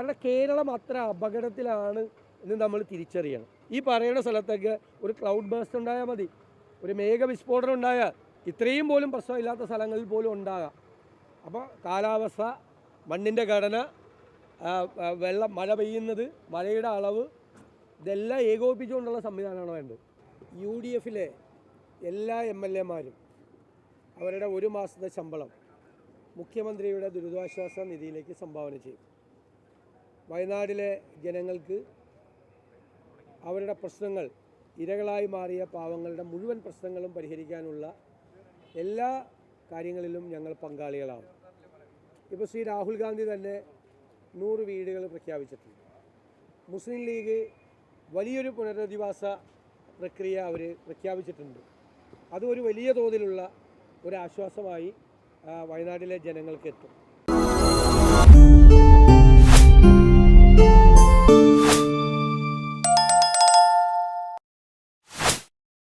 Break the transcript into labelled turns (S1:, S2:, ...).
S1: കാരണം കേരളം അത്ര അപകടത്തിലാണ് എന്ന് നമ്മൾ തിരിച്ചറിയണം. ഈ പറയുന്ന സ്ഥലത്തൊക്കെ ഒരു ക്ലൗഡ് ബേസ്റ്റ് ഉണ്ടായാൽ മതി. ഒരു മേഘവിസ്ഫോടനം ഉണ്ടായാൽ ഇത്രയും പോലും പ്രശ്നമില്ലാത്ത സ്ഥലങ്ങളിൽ പോലും ഉണ്ടാകാം. അപ്പോൾ കാലാവസ്ഥ മണ്ണിന്റെ ഘടന വെള്ളം മഴ പെയ്യുന്നത് മഴയുടെ അളവ് ഇതെല്ലാം ഏകോപിപ്പിച്ചുകൊണ്ടുള്ള സംവിധാനമാണ് വേണ്ടത്. യു ഡി എഫിലെ എല്ലാ എം എൽ എമാരും അവരുടെ ഒരു മാസത്തെ ശമ്പളം മുഖ്യമന്ത്രിയുടെ ദുരിതാശ്വാസ നിധിയിലേക്ക് സംഭാവന ചെയ്യും. വയനാട്ടിലെ ജനങ്ങൾക്ക് അവരുടെ പ്രശ്നങ്ങൾ ഇരകളായി മാറിയ പാവങ്ങളുടെ മുഴുവൻ പ്രശ്നങ്ങളും പരിഹരിക്കാനുള്ള എല്ലാ കാര്യങ്ങളിലും ഞങ്ങൾ പങ്കാളികളാണ്. ഇപ്പോൾ ശ്രീ രാഹുൽ ഗാന്ധി തന്നെ നൂറ് വീടുകൾ പ്രഖ്യാപിച്ചിട്ടുണ്ട്. മുസ്ലിം ലീഗ് വലിയൊരു പുനരധിവാസ പ്രക്രിയ അവർ പ്രഖ്യാപിച്ചിട്ടുണ്ട്. അത് ഒരു വലിയ തോതിലുള്ള ഒരു ആശ്വാസമായി ആ, വയനാട്ടിലെ ജനങ്ങൾക്ക് എത്തും.